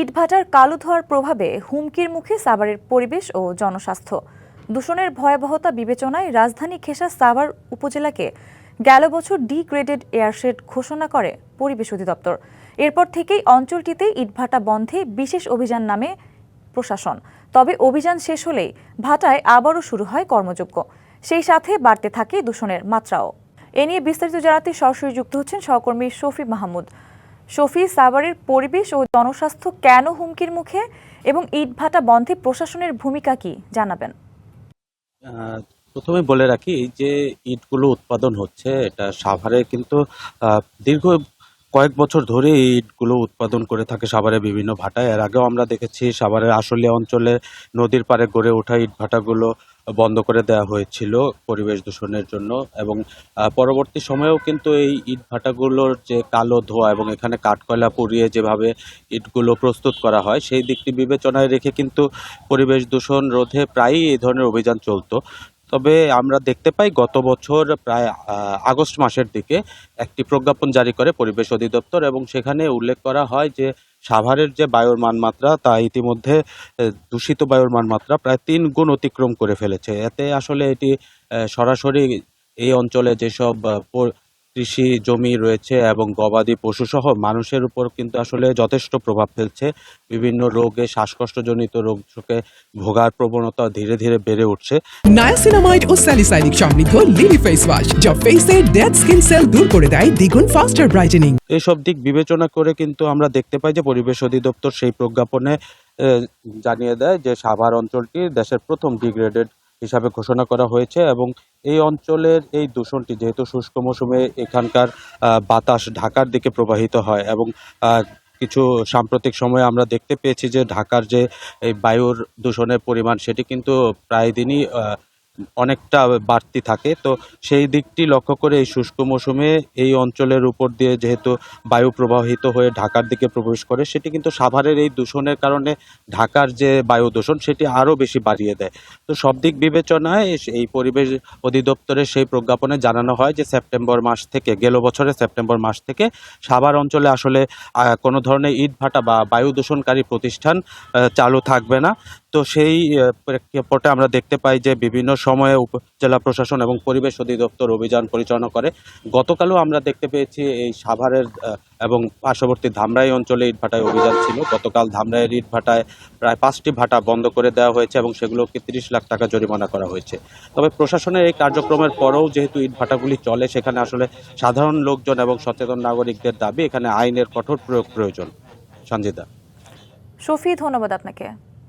ইটভাটার কালো ধোয়ার প্রভাবে হুমকির মুখে সাভারের পরিবেশ ও জনস্বাস্থ্য। দূষণের ভয়াবহতা বিবেচনায় রাজধানী খেসা সাভার উপজেলাকে গেল বছর ডি গ্রেডেড এয়ারশেড ঘোষণা করে পরিবেশ অধিদপ্তর। এরপর থেকেই অঞ্চলটিতে ইটভাটা বন্ধে বিশেষ অভিযান নামে প্রশাসন। তবে অভিযান শেষ হলেই ভাটায় আবারও শুরু হয় কর্মযোগ্য সেই সাথে বাড়তে থাকে দূষণের মাত্রাও। এ নিয়ে বিস্তারিত জানাতে সরাসরি যুক্ত হচ্ছেন সহকর্মী শফি মাহমুদ। শফি সাভারের পরিবেশ ও জনস্বাস্থ্য কেন হুমকির মুখে এবং ইটভাটা বন্ধে প্রশাসনের ভূমিকা কি জানাবেন। প্রথমে বলে রাখি যে ইটগুলো উৎপাদন হচ্ছে, এটা সাভারে কিন্তু দীর্ঘ কয়েক বছর ধরে ইটগুলো উৎপাদন করে থাকে সাভারে বিভিন্ন ভাটায়। এর আগেও আমরা দেখেছি সাভারের আশুলিয়া অঞ্চলে নদীর পাড়ে গড়ে ওঠা ইট ভাটাগুলো বন্ধ করে দেওয়া হয়েছিল পরিবেশ দূষণের জন্য এবং পরবর্তী সময়েও কিন্তু এই ইট ভাটাগুলোর যে কালো ধোঁয়া এবং এখানে কাঠকয়লা পুড়িয়ে যেভাবে ইটগুলো প্রস্তুত করা হয়, সেই দিকটি বিবেচনায় রেখে কিন্তু পরিবেশ দূষণ রোধে প্রায়ই এই ধরনের অভিযান চলতো। তবে আমরা দেখতে পাই গত বছর প্রায় আগস্ট মাসের দিকে একটি প্রজ্ঞাপন জারি করে পরিবেশ অধিদপ্তর এবং সেখানে উল্লেখ করা হয় যে সাভারের যে বায়ুর মানমাত্রা, তা ইতিমধ্যে দূষিত বায়ুর মানমাত্রা প্রায় তিন গুণ অতিক্রম করে ফেলেছে। এতে আসলে এটি সরাসরি এই অঞ্চলে যেসব কৃষি জমি রয়েছে এবং গবাদি পশু সহ মানুষের উপর কিন্তু আসলে যথেষ্ট প্রভাব ফেলছে। বিভিন্ন রোগে শ্বাসকষ্টজনিত রোগ থেকে ভোগার প্রবণতা ধীরে ধীরে বেড়ে উঠছে। নায়াসিনামাইড ও স্যালিসাইনিক সমৃদ্ধ লিলি ফেস ওয়াশ যা ফেসের ডেড স্কিন সেল দূর করে দেয় দ্বিগুণ ফাস্টার ব্রাইটেনিং এইসব দিক বিবেচনা করে কিন্তু আমরা দেখতে পাই যে পরিবেশ অধিদপ্তর সেই প্রজ্ঞাপনে জানিয়ে দেয় যে সাভার অঞ্চলটি দেশের প্রথম ডিগ্রেডেড হিসাবে ঘোষণা করা হয়েছে এবং এই অঞ্চলের এই দূষণটি যেহেতু শুষ্ক মৌসুমে এখানকার বাতাস ঢাকার দিকে প্রবাহিত হয় এবং কিছু সাম্প্রতিক সময়ে আমরা দেখতে পেয়েছি যে ঢাকার যে এই বায়ুর দূষণের পরিমাণ সেটি কিন্তু প্রায় দিনই অনেকটা বাড়তি থাকে। তো সেই দিকটি লক্ষ্য করে এই শুষ্ক মৌসুমে এই অঞ্চলের উপর দিয়ে যেহেতু বায়ু প্রবাহিত হয়ে ঢাকার দিকে প্রবেশ করে, সেটি কিন্তু সাভারের এই দূষণের কারণে ঢাকার যে বায়ু দূষণ, সেটি আরও বেশি বাড়িয়ে দেয়। তো সব দিক বিবেচনায় এই পরিবেশ অধিদপ্তরের সেই প্রজ্ঞাপনে জানানো হয় যে সেপ্টেম্বর মাস থেকে, গেল বছরের সেপ্টেম্বর মাস থেকে সাভার অঞ্চলে আসলে কোনো ধরনের ইট ভাটা বা বায়ু দূষণকারী প্রতিষ্ঠান চালু থাকবে না। তো সেই প্রেক্ষাপটে আমরা দেখতে পাই যে বিভিন্ন সময়ে উপজেলা প্রশাসন এবং পরিবেশ অধিদপ্তর অভিযান পরিচালনা করে। গতকালও আমরা দেখতে পেয়েছি এই সাভারের এবং পার্শ্ববর্তী ধামরাই অঞ্চলে ইট ভাটায় অভিযান ছিল। গতকাল ধামরাইয়ের ইট ভাটায় প্রায় পাঁচটি ভাটা বন্ধ করে দেওয়া হয়েছে এবং সেগুলোকে তিরিশ লাখ টাকা জরিমানা করা হয়েছে। তবে প্রশাসনের এই কার্যক্রমের পরেও যেহেতু ইট ভাটাগুলি চলে, সেখানে আসলে সাধারণ লোকজন এবং সচেতন নাগরিকদের দাবি, এখানে আইনের কঠোর প্রয়োগ প্রয়োজন। সঞ্জিতা। শফি, ধন্যবাদ আপনাকে।